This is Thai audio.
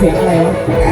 เสียงอะไรวะ